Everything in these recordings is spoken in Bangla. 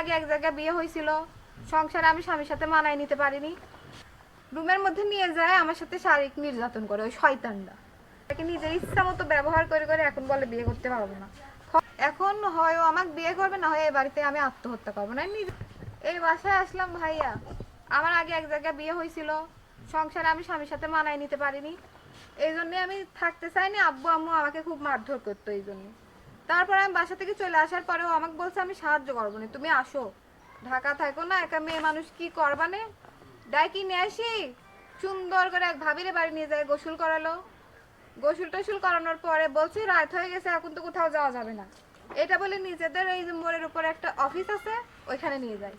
আগে এক জায়গায় বিয়ে হয়েছিল, সংসারে আমি স্বামীর সাথে মানায় নিতে পারিনি। রুমের মধ্যে নিয়ে যায়, আমার সাথে শারীরিক নির্যাতন করে ওই শয়তানরা। তাকে নিজের ইচ্ছা মতো ব্যবহার করে করে এখন বলে বিয়ে করতে পারব না। এখন হয় ও আমাকে বিয়ে করবে, না হয় এই বাড়িতে আমি আত্মহত্যা করব। না এই বাসায় আসলাম ভাইয়া। আমার আগে এক জায়গায় বিয়ে হয়েছিল, সংসারে আমি স্বামীর সাথে মানায় নিতে পারিনি। এই জন্যে আমি থাকতে চাইনি, আব্বু, আম্মু আমাকে খুব মারধর করতো এই জন্য। তারপর আমি বাসা থেকে চলে আসার পরেও আমাকে বলছে আমি সাহায্য করব না তুমি আসো। ঢাকা থাকো না একা মেয়ে মানুষ কি করবানে? ডাইকি নিয়ে আসি? সুন্দর করে এক ভাবিরে বাড়ি নিয়ে যায় গোসল করালো। গোসল টোসল করানোর পরে বলছে রাত হয়ে গেছে এখন তো কোথাও যাওয়া যাবে না। এটা বলে নিজেদের এই যে মোড়ের উপরে একটা অফিস আছে ওইখানে নিয়ে যায়।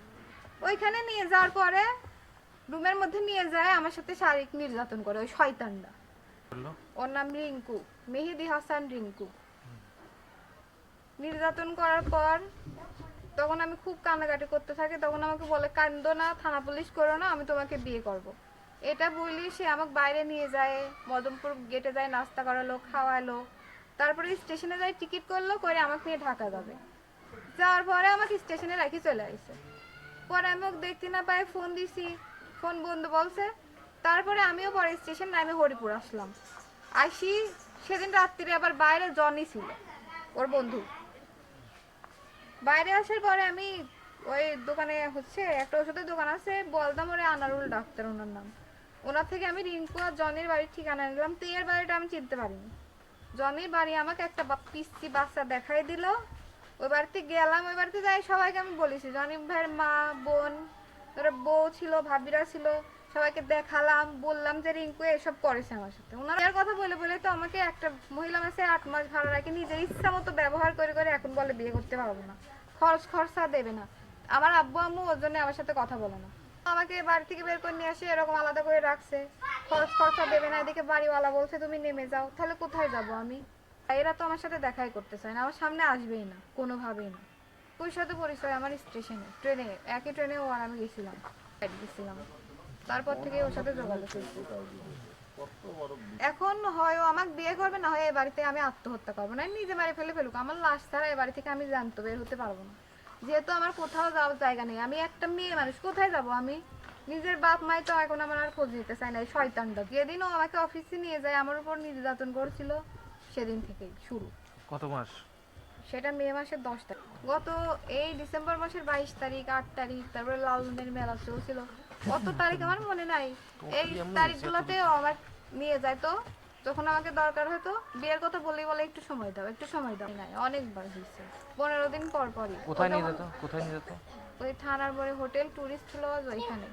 ওইখানে নিয়ে যাওয়ার পরে রুমের মধ্যে নিয়ে যায় আমার সাথে শারীরিক নির্যাতন করে ওই শয়তানরা। ওর নাম রিঙ্কু মেহেদি হাসান রিঙ্কু। নির্যাতন করার পর তখন আমি খুব কান্নাকাটি করতে থাকি। তখন আমাকে বলে, কান্দো না, থানা পুলিশ করো না, আমি তোমাকে বিয়ে করব। এটা বলি সে আমাকে বাইরে নিয়ে যায়, মদনপুর গেটে যায়, নাস্তা করালো, খাওয়ালো। তারপরে স্টেশনে যায়, টিকিট করল, করে আমাকে নিয়ে ঢাকা যাবে। যাওয়ার পরে আমাকে স্টেশনে রাখি চলে আসছে পরে আমি ওকে দেখতে না পাই, ফোন দিছি। ফোন বন্ধ বলছে। তারপরে আমিও পরে স্টেশন নামে হরিপুর আসলাম। আসি, সেদিন রাত্রিরে আবার বাইরে জনি ছিল। ওর বন্ধু। বাইরে আসার পরে আমি ওই দোকানে হচ্ছে একটা ওষুধের দোকান আছে বলতাম ওরে আনারুল ডাক্তার ওনার নাম। ওনার থেকে আমি রিঙ্কু আর জনের বাড়ির ঠিকানা নিলাম। তো এর বাড়িটা আমি চিনতে পারিনি। জনের বাড়ি আমাকে একটা পিচ্চি বাচ্চা দেখাই দিল। ওই বাড়িতে গেলাম, ওই বাড়িতে যাই সবাইকে আমি বলেছি। জনি ভাইয়ের মা, বোন তারপরে বউ ছিল, ভাবিরা ছিল। সবাইকে দেখালাম, বললাম যে রিঙ্কু এসব করেছে আমার সাথে। ওনার কথা বলে বলে তো আমাকে একটা মহিলা মাসে আট মাস ভাড়া রাখে নিজের ইচ্ছা মতো ব্যবহার করে করে এখন বলে বিয়ে করতে পারব না। খরচ খরচা দেবে না। আমার আব্বু আম্মু ওর জন্য আমার সাথে কথা বলে না। আমাকে বাড়ি থেকে বের করে নিয়ে আসে, এরকম আলাদা করে রাখছে। খরচ খরচা দেবে না, এদিকে বাড়িওয়ালা বলছে, তুমি নেমে যাও, তাহলে কোথায় যাব আমি? এরা তো আমার সাথে দেখাই করতে চায় না, আমার সামনে আসবেই না, কোনোভাবেই না। ওর সাথে পরিচয়, আমার স্টেশনে ট্রেনে, একই ট্রেনে ও আর আমি গেছিলাম গেছিলাম। তারপর থেকে ওর সাথে যোগাযোগ করছি। এখন হয় ও আমাকে বিয়ে করবে না হয় এই বাড়িতে আমি আত্মহত্যা করব। না নিজে মারি ফেলে ফেলুক। আমার লাশ ছাড়া এই বাড়ি থেকে আমি জানতো বের হতে পারব না। যেহেতু আমার কোথাও যাওয়ার জায়গা নেই। আমি একটা মেয়ে মানুষ কোথায় যাব আমি? নিজের বাপ মাই তো এখন আমার আর খোঁজ নিতে চায় না। এই শয়তানটা যেদিন ও আমাকে অফিসে নিয়ে যায় আমার উপর নির্যাতন করছিল সেদিন থেকেই শুরু। কত মাস? সেটা মে মাসের দশ তারিখ। গত এই ডিসেম্বর মাসের বাইশ তারিখ আট তারিখ তারপরে লালনের মেলা চলছিল। কত তারিখ আমার মনে নাই। এই তারিখগুলোতে আমার নিয়ে যায় তো। যখন আমাকে দরকার হতো বিয়ের কথা বলেই বলে একটু সময় দাও একটু সময় দাও। নাই অনেকবার হয়েছে। পনেরো দিন পর পরই। কোথায় নিয়ে যেত? কোথায় নিয়ে যেত? ওই থানার মোড়ে হোটেল টুরিস্ট লজ ওইখানে।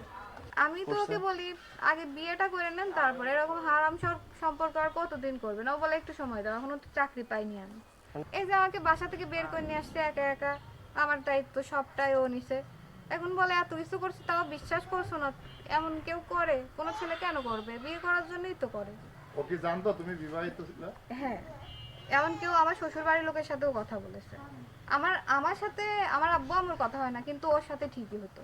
আমি তো ওকে বলি আগে বিয়েটা করে নেন তারপরে এরকম হারাম সব সম্পর্ক আর কতদিন করবেন ও বলে একটু সময় দাও এখনও তো চাকরি পাইনি আমি। এই যে আমাকে বাসা থেকে বের করে নিয়ে আসছে একা একা আমার দায়িত্ব সবটাই ও নিছে। এখন বলে এত কিছু করছে তাও বিশ্বাস করছ না। এমন কেউ করে? কোনো ছেলে কেন করবে? বিয়ে করার জন্যই তো করে। ও কি জানতো তুমি বিবাহিত ছিল? হ্যাঁ। এমন কেউ আমার শ্বশুর বাড়ির লোকের সাথেও কথা বলেছে। আমার আমার সাথে আমার আব্বু আমার কথা হয় না কিন্তু ওর সাথে ঠিকই হতো।